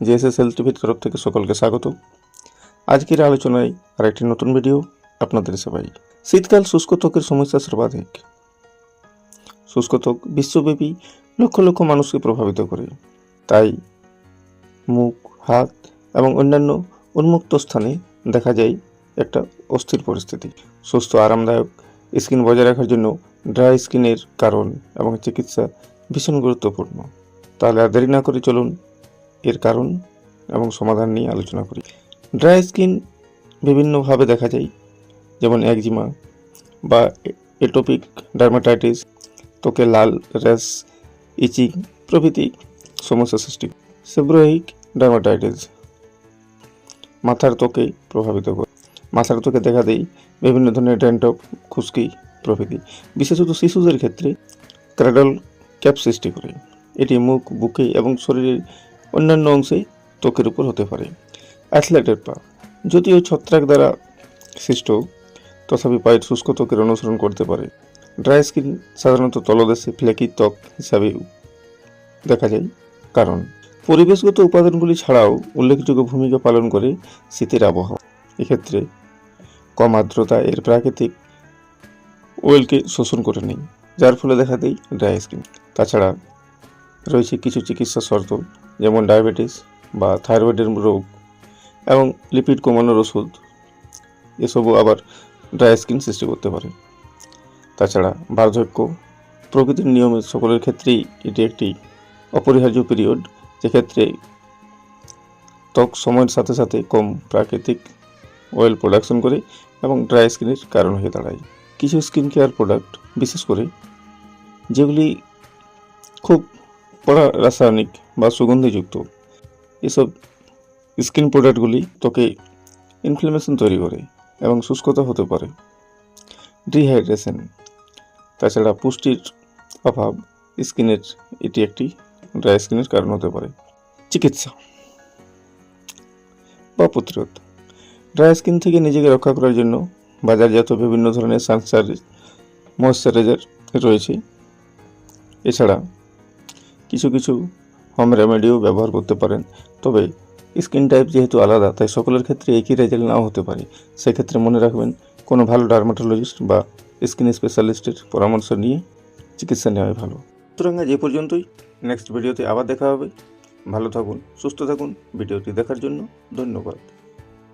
জেএসএসএল টিভির তরফ থেকে সকলকে স্বাগত। আজকের আলোচনায় আরেকটি নতুন ভিডিও আপনাদের সবাই শীতকাল শুষ্ক ত্বকের সমস্যা সর্বাধিক। শুষ্ক ত্বক বিশ্বব্যাপী লক্ষ লক্ষ মানুষকে প্রভাবিত করে। তাই মুখ, হাত এবং অন্যান্য উন্মুক্ত স্থানে দেখা যায় একটা অস্থির পরিস্থিতি। সুস্থ, আরামদায়ক স্কিন বজায় রাখার জন্য ড্রাই স্কিনের কারণ এবং চিকিৎসা ভীষণ গুরুত্বপূর্ণ। তাহলে আর দেরি না করে চলুন এর কারণ এবং সমাধান নিয়ে আলোচনা করি। ড্রাই স্কিন বিভিন্নভাবে দেখা যায়, যেমন একজিমা বা এটোপিক ডার্মাটাইটিস, ত্বকে লাল, র্যাশ, ইচিং প্রভৃতি সমস্যা সৃষ্টি করে। সেব্রোইক ডার্মাটাইটিস মাথার ত্বকে প্রভাবিত করে। মাথার ত্বকে দেখা দেয় বিভিন্ন ধরনের ড্যান্ড্রফ খুশকি প্রভৃতি। বিশেষত শিশুদের ক্ষেত্রে ক্র্যাডল ক্যাপ সৃষ্টি করে। এটি মুখ, বুকে এবং শরীরের অন্যান্য অংশে ত্বকের উপর হতে পারে। অ্যাথলেটের পা। যদিও ছত্রাক দ্বারা সৃষ্ট, তথাপি পায়ের শুষ্ক ত্বকের অনুসরণ করতে পারে। ড্রাই স্কিন সাধারণত তলদেশে ফ্লেকি ত্বক হিসাবে দেখা যায়। কারণ, পরিবেশগত উপাদানগুলি ছাড়াও উল্লেখযোগ্য ভূমিকা পালন করে শীতের আবহাওয়া। এক্ষেত্রে কম আর্দ্রতা এর প্রাকৃতিক ওয়েলকে শোষণ করে নেই, যার ফলে দেখা দেয় ড্রাই স্কিন। তাছাড়া রয়েছে কিছু চিকিৎসা শর্ত, যেমন ডায়াবেটিস বা থাইরয়েডের রোগ এবং লিপিড কমানোর ওষুধ। এসবও আবার ড্রাই স্কিন সৃষ্টি করতে পারে। তাছাড়া বার্ধক্য, প্রকৃতির নিয়মে সকলের ক্ষেত্রেই এটি একটি অপরিহার্য পিরিয়ড, যেক্ষেত্রে ত্বক সময়ের সাথে সাথে কম প্রাকৃতিক অয়েল প্রোডাকশন করে এবং ড্রাই স্কিনের কারণ হয়ে দাঁড়ায়। কিছু স্কিন কেয়ার প্রোডাক্ট, বিশেষ করে যেগুলি খুব পড়া রাসায়নিক বা সুগন্ধিযুক্ত। এসব স্কিন প্রোডাক্টগুলি ত্বকে ইনফ্লামেশন তৈরি করে এবং শুষ্কতা হতে পারে। ডিহাইড্রেশন তাছাড়া পুষ্টির অভাব স্কিনের, এটি একটি ড্রাই স্কিনের কারণ হতে পারে। চিকিৎসা বা প্রতিরোধ ড্রাই স্কিন থেকে নিজেকে রক্ষা করার জন্য বাজারজাত বিভিন্ন ধরনের সানস্কার ময়শ্চারাইজার রয়েছে। এছাড়া কিছু কিছু হোম রেমেডিও ব্যবহার করতে পারেন। তবে স্কিন টাইপ যেহেতু আলাদা, তাই সকলের ক্ষেত্রে একই রেজাল্ট নাও হতে পারে। সেক্ষেত্রে মনে রাখবেন, কোনো ভালো ডার্মাটোলজিস্ট বা স্কিন স্পেশালিস্টের পরামর্শ নিয়ে চিকিৎসা নেওয়াই ভালো। সুতরাং আজ এ পর্যন্তই। নেক্সট ভিডিওতে আবার দেখা হবে। ভালো থাকুন, সুস্থ থাকুন। ভিডিওটি দেখার জন্য ধন্যবাদ।